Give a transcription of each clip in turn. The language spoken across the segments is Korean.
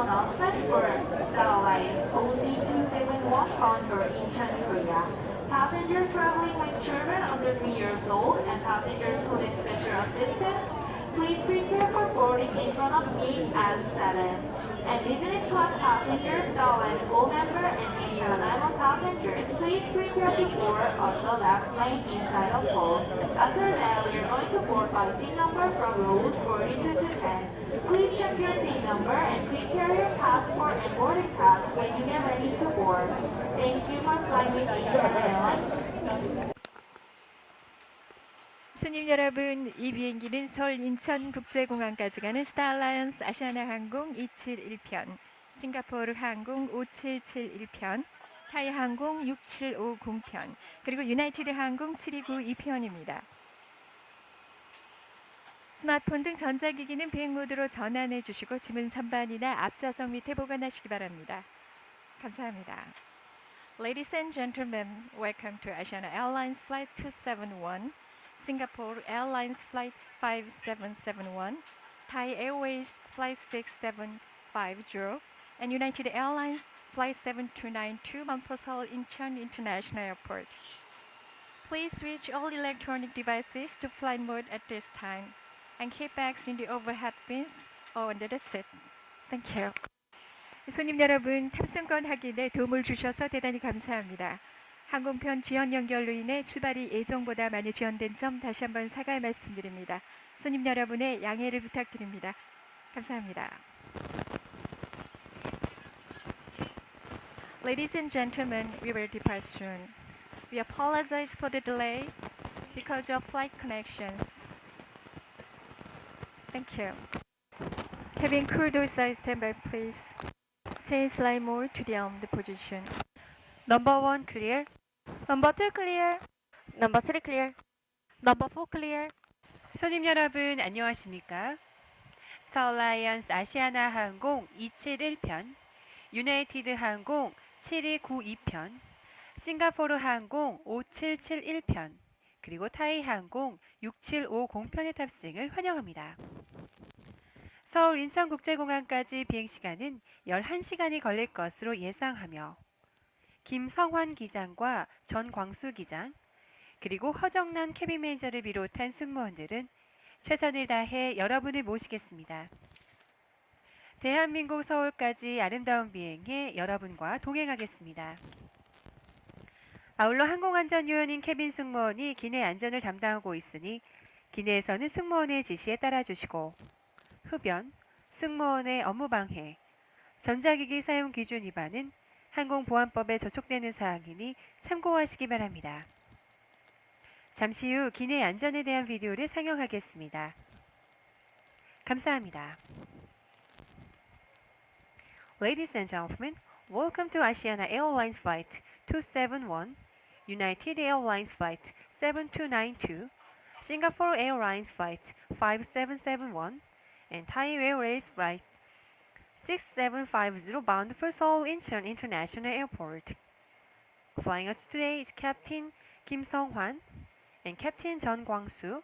announcement for Star Alliance OC271 Condor Incheon, Korea. Passengers traveling with children under 3 years old and passengers who need special assistance, please prepare for boarding in front of gate S7. And business class passengers, Star Alliance Gold member, and Island passengers, please prepare to board on the left lane inside of hall. After that, we are going to board by seat number from rows 42 to 10. Number and prepare your passport and boarding pass when you get ready to board. Thank you for flying with Asian Airlines. 손님 여러분, 이 비행기는 서울 인천국제공항까지 가는 스타알라이언스 아시아나 항공 271편, 싱가포르 항공 5771편, 타이 항공 6750편, 그리고 유나이티드 항공 7292편입니다. 스마트폰 등 전자기기는 비행 모드로 전환해 주시고 지문 선반이나 앞좌석 밑에 보관하시기 바랍니다. 감사합니다. Ladies and gentlemen, welcome to Asiana Airlines Flight 271. Singapore Airlines Flight 5771, Thai Airways Flight 6750, and United Airlines Flight 7292 Mount Seoul Incheon International Airport. Please switch all electronic devices to flight mode at this time And keep bags in the overhead bins or under the seat. Thank you. 손님 여러분, 탑승권 확인에 도움을 주셔서 대단히 감사합니다. 항공편 지연 연결로 인해 출발이 예정보다 많이 지연된 점 다시 한번 사과의 말씀드립니다. 손님 여러분의 양해를 부탁드립니다. 감사합니다. Ladies and gentlemen, we will depart soon. We apologize for the delay because of flight connections. Thank you. Cabin crew door side standby, please. Change line mode to the armed position. Number one clear. Number two clear. Number three clear. Number four clear. 손님 여러분 안녕하십니까? 스타얼라이언스 아시아나 항공 271편, 유나이티드 항공 7292편, 싱가포르 항공 5771편, 그리고 타이 항공 6750편의 탑승을 환영합니다. 서울 인천국제공항까지 비행시간은 11시간이 걸릴 것으로 예상하며 김성환 기장과 전광수 기장, 그리고 허정남 캐빈 매니저를 비롯한 승무원들은 최선을 다해 여러분을 모시겠습니다. 대한민국 서울까지 아름다운 비행에 여러분과 동행하겠습니다. 아울러 항공안전요원인 캐빈 승무원이 기내 안전을 담당하고 있으니 기내에서는 승무원의 지시에 따라 주시고 흡연, 승무원의 업무 방해, 전자기기 사용 기준 위반은 항공보안법에 저촉되는 사항이니 참고하시기 바랍니다. 잠시 후 기내 안전에 대한 비디오를 상영하겠습니다. 감사합니다. Ladies and gentlemen, welcome to Asiana Airlines Flight 271, United Airlines Flight 7292, Singapore Airlines Flight 5771, and Thai Airways Flight 6750 bound for Seoul Incheon International Airport. Flying us today is Captain Kim Song-hwan and Captain Jeon Kwang-soo,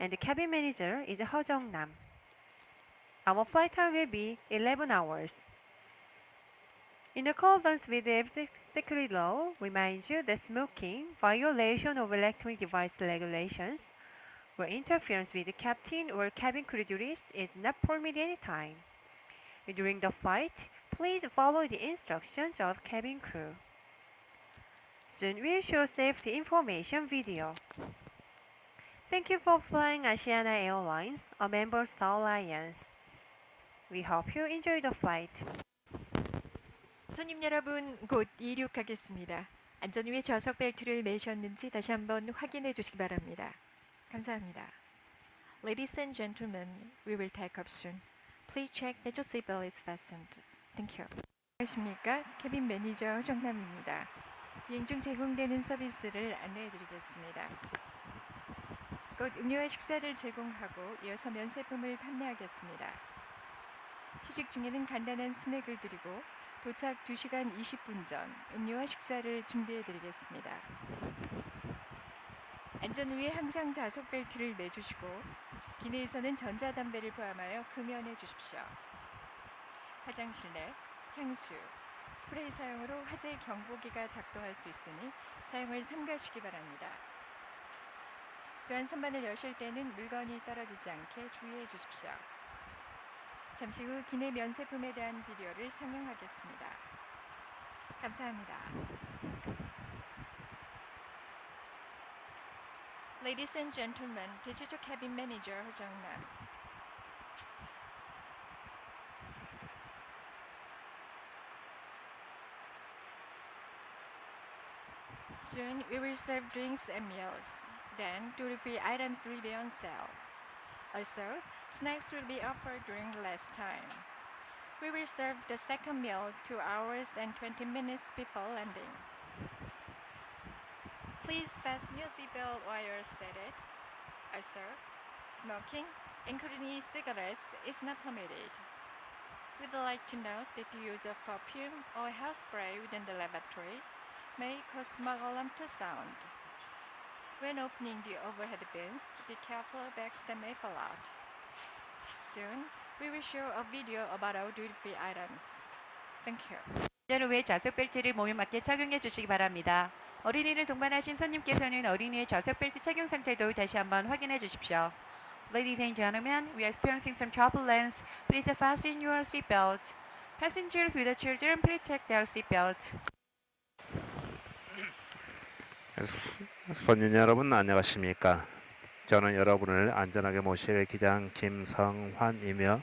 and the cabin manager is Ho Jong-nam. Our flight time will be 11 hours. In accordance with the security law, reminds you that smoking, violation of electronic device regulations, or interference with the captain or cabin crew duties is not permitted any time. During the flight, please follow the instructions of cabin crew. Soon we'll show safety information video. Thank you for flying Asiana Airlines, a member of Star Alliance. We hope you enjoy the flight. 손님 여러분, 곧 이륙하겠습니다. 안전위에 좌석 벨트를 매셨는지 다시 한번 확인해 주시기 바랍니다. 감사합니다. Ladies and gentlemen, we will take off soon. Please check that your seatbelt is fastened. Thank you. 안녕하십니까? 캐빈 매니저 허정남입니다. 비행 중 제공되는 서비스를 안내해 드리겠습니다. 곧 음료와 식사를 제공하고 이어서 면세품을 판매하겠습니다. 휴식 중에는 간단한 스낵을 드리고 도착 2시간 20분 전 음료와 식사를 준비해 드리겠습니다. 안전 위에 항상 좌석 벨트를 매주시고 기내에서는 전자담배를 포함하여 금연해 주십시오. 화장실 내 향수, 스프레이 사용으로 화재 경보기가 작동할 수 있으니 사용을 삼가시기 바랍니다. 또한 선반을 여실 때는 물건이 떨어지지 않게 주의해 주십시오. 잠시 후 기내 면세품에 대한 비디오를 상영하겠습니다. 감사합니다. Ladies and gentlemen, your cabin manager, Ho Jung-nam. Soon we will serve drinks and meals. Then duty-free items will be on sale. Also, snacks will be offered during last time. We will serve the second meal 2 hours and 20 minutes before landing. Please fasten your seatbelt while you're seated. Also, smoking, including e-cigarettes, is not permitted. We'd like to note that the use of perfume or hairspray within the lavatory may cause smoke alarm to sound. When opening the overhead bins, be careful bags that may fall out. Soon, we will show a video about our duty-free items. Thank you. 운전 후에 좌석 벨트를 몸에 맞게 착용해 주시기 바랍니다. 어린이를 동반하신 손님께서는 어린이의 좌석 벨트 착용 상태도 다시 한번 확인해 주십시오. Ladies and gentlemen, we are experiencing some turbulence. Please fasten your seatbelt. Passengers with children, please check their seatbelt. 손님 여러분 안녕하십니까? 저는 여러분을 안전하게 모실 기장 김성환이며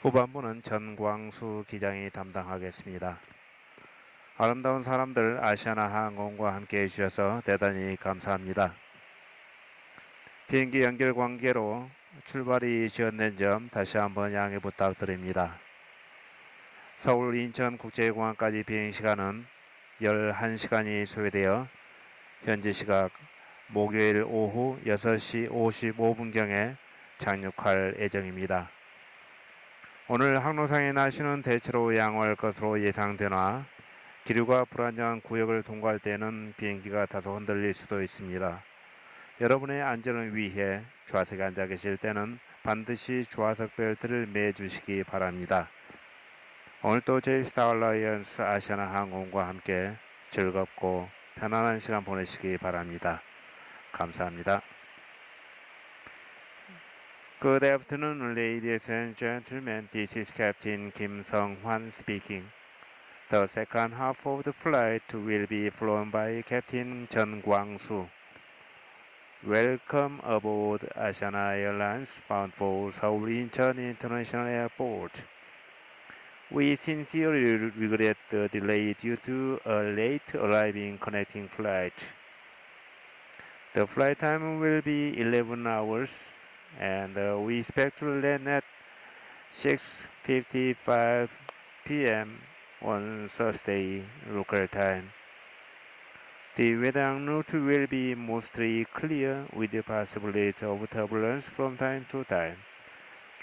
후반부는 전광수 기장이 담당하겠습니다. 아름다운 사람들 아시아나 항공과 함께 해주셔서 대단히 감사합니다. 비행기 연결 관계로 출발이 지연된 점 다시 한번 양해 부탁드립니다. 서울 인천 국제공항까지 비행 시간은 11시간이 소요되어 현지 시각 목요일 오후 6시 55분경에 착륙할 예정입니다. 오늘 항로상의 날씨는 대체로 양호할 것으로 예상되나 기류가 불안정한 구역을 통과할 때는 비행기가 다소 흔들릴 수도 있습니다. 여러분의 안전을 위해 좌석에 앉아 계실 때는 반드시 좌석 벨트를 매 주시기 바랍니다. 오늘도 제이 스타얼라이언스 아시아나 항공과 함께 즐겁고 편안한 시간 보내시기 바랍니다. 감사합니다. Good afternoon, ladies and gentlemen. This is Captain Kim Sung Hwan speaking. The second half of the flight will be flown by Captain Jeon Kwang-soo. Welcome aboard Asiana Airlines bound for Seoul Incheon International Airport. We sincerely regret the delay due to a late arriving connecting flight. The flight time will be 11 hours and uh, we expect to land at 6.55 p.m on Thursday local time. The weather en route will be mostly clear with the possibility of turbulence from time to time.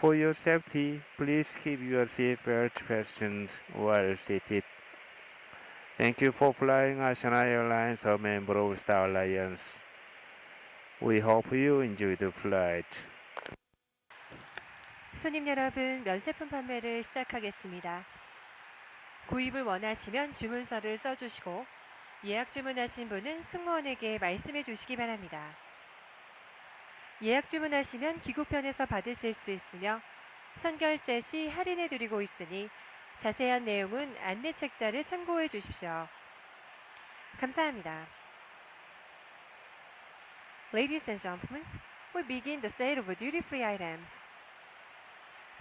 For your safety, please keep your seatbelt fastened while seated. Thank you for flying Asiana Airlines, a member of Star Alliance. We hope you enjoy the flight. 손님 여러분, 면세품 판매를 시작하겠습니다. 구입을 원하시면 주문서를 써주시고 예약 주문하신 분은 승무원에게 말씀해 주시기 바랍니다. 예약 주문하시면 기구편에서 받으실 수 있으며 선결제 시 할인해 드리고 있으니 자세한 내용은 안내 책자를 참고해 주십시오. 감사합니다. Ladies and gentlemen, we begin the sale of duty-free items.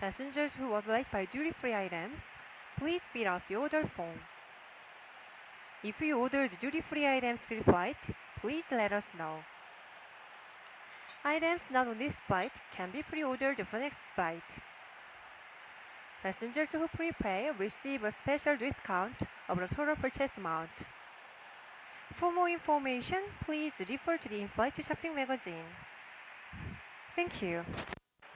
Passengers who would like buy duty-free items, please fill out the order form. If you ordered duty-free items pre-flight, please let us know. Items not on this flight can be pre-ordered for next flight. Passengers who prepay receive a special discount of the total purchase amount. For more information, please refer to the in-flight shopping magazine. Thank you.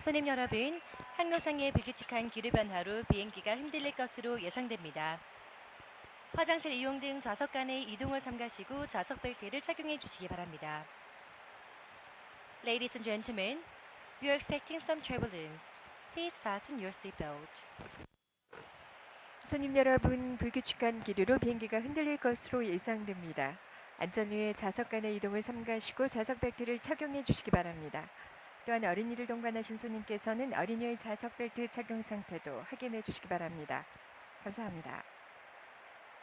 손님 여러분, 항로상의 불규칙한 기류 변화로 비행기가 흔들릴 것으로 예상됩니다. 화장실 이용 등 좌석 간의 이동을 삼가시고 좌석 벨트를 착용해 주시기 바랍니다. Ladies and gentlemen, we are expecting some turbulence. Please fasten your seatbelt. 손님 여러분, 불규칙한 기류로 비행기가 흔들릴 것으로 예상됩니다. 안전 위에 좌석 간의 이동을 삼가시고 좌석 벨트를 착용해 주시기 바랍니다. 또한 어린이를 동반하신 손님께서는 어린이의 좌석 벨트 착용 상태도 확인해 주시기 바랍니다. 감사합니다.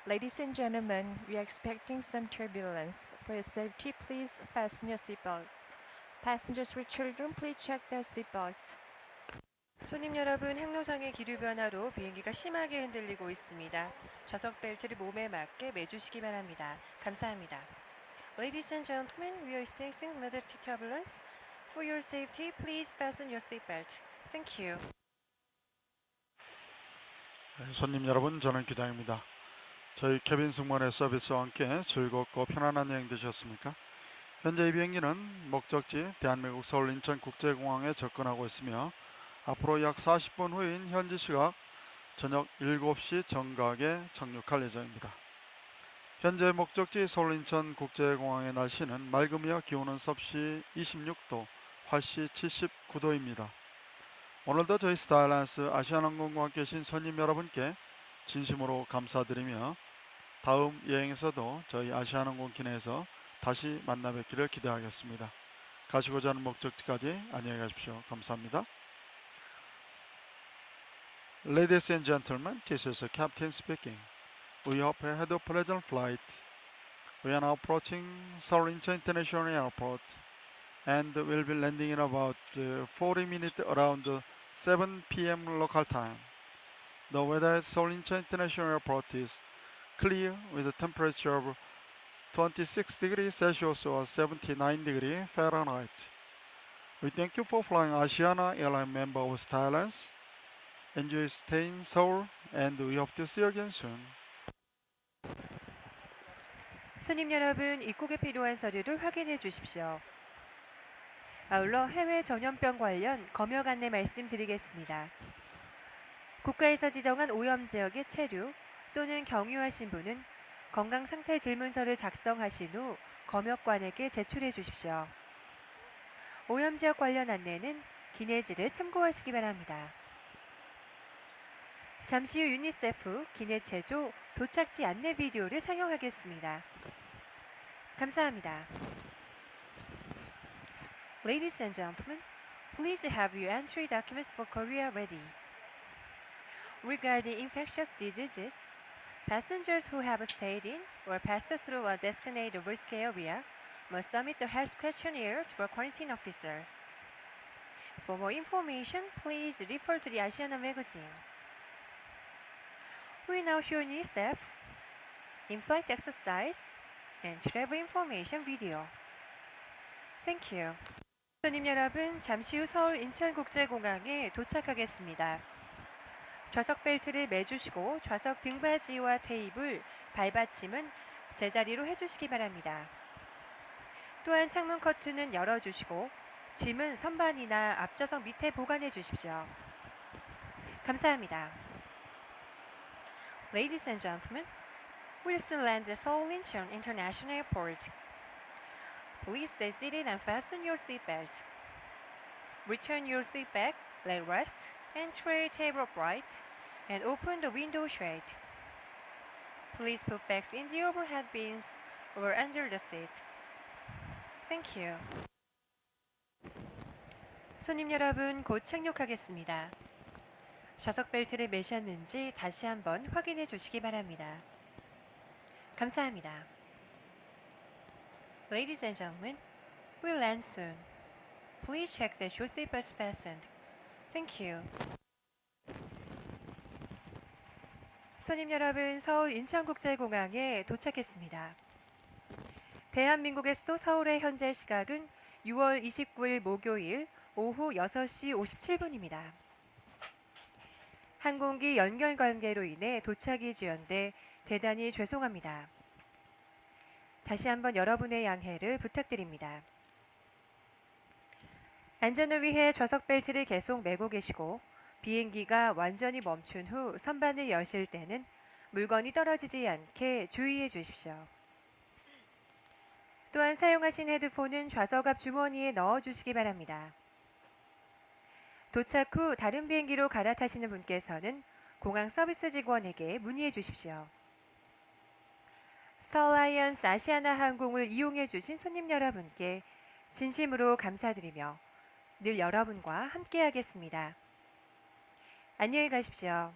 Ladies and gentlemen, we are expecting some turbulence. For your safety, please fasten your seatbelt. Passengers with children, please check their seatbelts. 손님 여러분, 항로상의 기류 변화로 비행기가 심하게 흔들리고 있습니다. 좌석 벨트를 몸에 맞게 매주시기 바랍니다. 감사합니다. Ladies and gentlemen, we are experiencing moderate turbulence. For your safety, please fasten your seatbelt. Thank you. 네, 손님 여러분, 저는 기장입니다. 저희 캐빈 승무원의 서비스와 함께 즐겁고 편안한 여행 되셨습니까? 현재 이 비행기는 목적지 대한민국 서울 인천 국제공항에 접근하고 있으며 앞으로 약 40분 후인 현지 시각 저녁 7시 정각에 착륙할 예정입니다. 현재 목적지 서울 인천 국제공항의 날씨는 맑으며 기온은 섭씨 26도, 화씨 79도입니다. 오늘도 저희 스타일란스 아시아나항공과 함께 계신 손님 여러분께 진심으로 감사드리며 다음 여행에서도 저희 아시아나항공 기내에서 다시 만나 뵙기를 기대하겠습니다. 가시고자 하는 목적지까지 안녕히 가십시오. 감사합니다. Ladies and gentlemen, this is the captain speaking. We hope you had a pleasant flight. We are now approaching Incheon International Airport and will be landing in about uh, 40 minutes around uh, 7 p.m. local time. The weather at Seoul Incheon International Airport is clear with a temperature of 26 degrees Celsius or 79 degrees Fahrenheit. We thank you for flying Asiana airline member of Thailand. Enjoy staying in Seoul and we hope to see you again soon. 손님 여러분, 입국에 필요한 서류를 확인해 주십시오. 아울러 해외 전염병 관련 검역 안내 말씀드리겠습니다. 국가에서 지정한 오염 지역의 체류 또는 경유하신 분은 건강 상태 질문서를 작성하신 후 검역관에게 제출해 주십시오. 오염 지역 관련 안내는 기내지를 참고하시기 바랍니다. 잠시 후 유니세프 기내 체조 도착지 안내 비디오를 상영하겠습니다. 감사합니다. Ladies and gentlemen, please have your entry documents for Korea ready. Regarding infectious diseases, passengers who have stayed in or passed through a designated risk area must submit the health questionnaire to a quarantine officer. For more information, please refer to the Asiana magazine. We now show UNICEF in-flight exercise and travel information video. Thank you. 손님 여러분, 잠시 후 서울 인천국제공항에 도착하겠습니다. 좌석 벨트를 매주시고 좌석 등받이와 테이블, 발받침은 제자리로 해주시기 바랍니다. 또한 창문 커튼은 열어주시고 짐은 선반이나 앞좌석 밑에 보관해 주십시오. 감사합니다. Ladies and gentlemen, we'll soon land at Seoul Incheon International Airport. Please stay seated and fasten your seatbelt. Return your seat back, leg rest, and tray table upright, and open the window shade. Please put bags in the overhead bins or under the seat. Thank you. 손님 여러분, 곧 착륙하겠습니다. 좌석 벨트를 매셨는지 다시 한번 확인해 주시기 바랍니다. 감사합니다. Ladies and gentlemen, we'll land soon. Please check that your seatbelts fastened. Thank you. 손님 여러분, 서울 인천국제공항에 도착했습니다. 대한민국의 수도 서울의 현재 시각은 6월 29일 목요일 오후 6시 57분입니다. 항공기 연결 관계로 인해 도착이 지연돼 대단히 죄송합니다. 다시 한번 여러분의 양해를 부탁드립니다. 안전을 위해 좌석 벨트를 계속 매고 계시고 비행기가 완전히 멈춘 후 선반을 여실 때는 물건이 떨어지지 않게 주의해 주십시오. 또한 사용하신 헤드폰은 좌석 앞 주머니에 넣어 주시기 바랍니다. 도착 후 다른 비행기로 갈아타시는 분께서는 공항 서비스 직원에게 문의해 주십시오. 스타라이언스 아시아나 항공을 이용해 주신 손님 여러분께 진심으로 감사드리며 늘 여러분과 함께 하겠습니다. 안녕히 가십시오.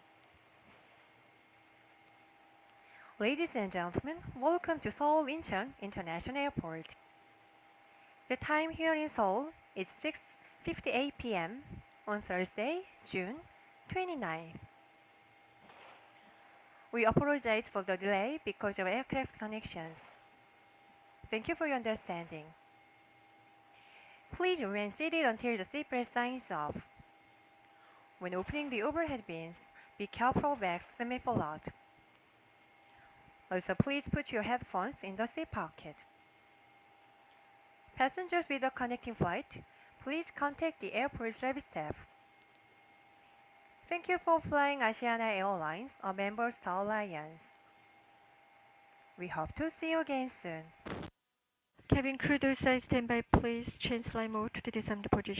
Ladies and gentlemen, welcome to Seoul Incheon International Airport. The time here in Seoul is 6:58 p.m. on Thursday, June 29. We apologize for the delay because of aircraft connections. Thank you for your understanding. Please remain seated until the seatbelt sign is off. When opening the overhead bins, be careful bags may fall out. Also, please put your headphones in the seat pocket. Passengers with a connecting flight, please contact the airport service staff. Thank you for flying Asiana Airlines, a member Star Alliance. We hope to see you again soon. Cabin crew do side standby please. Change line mode to descend position.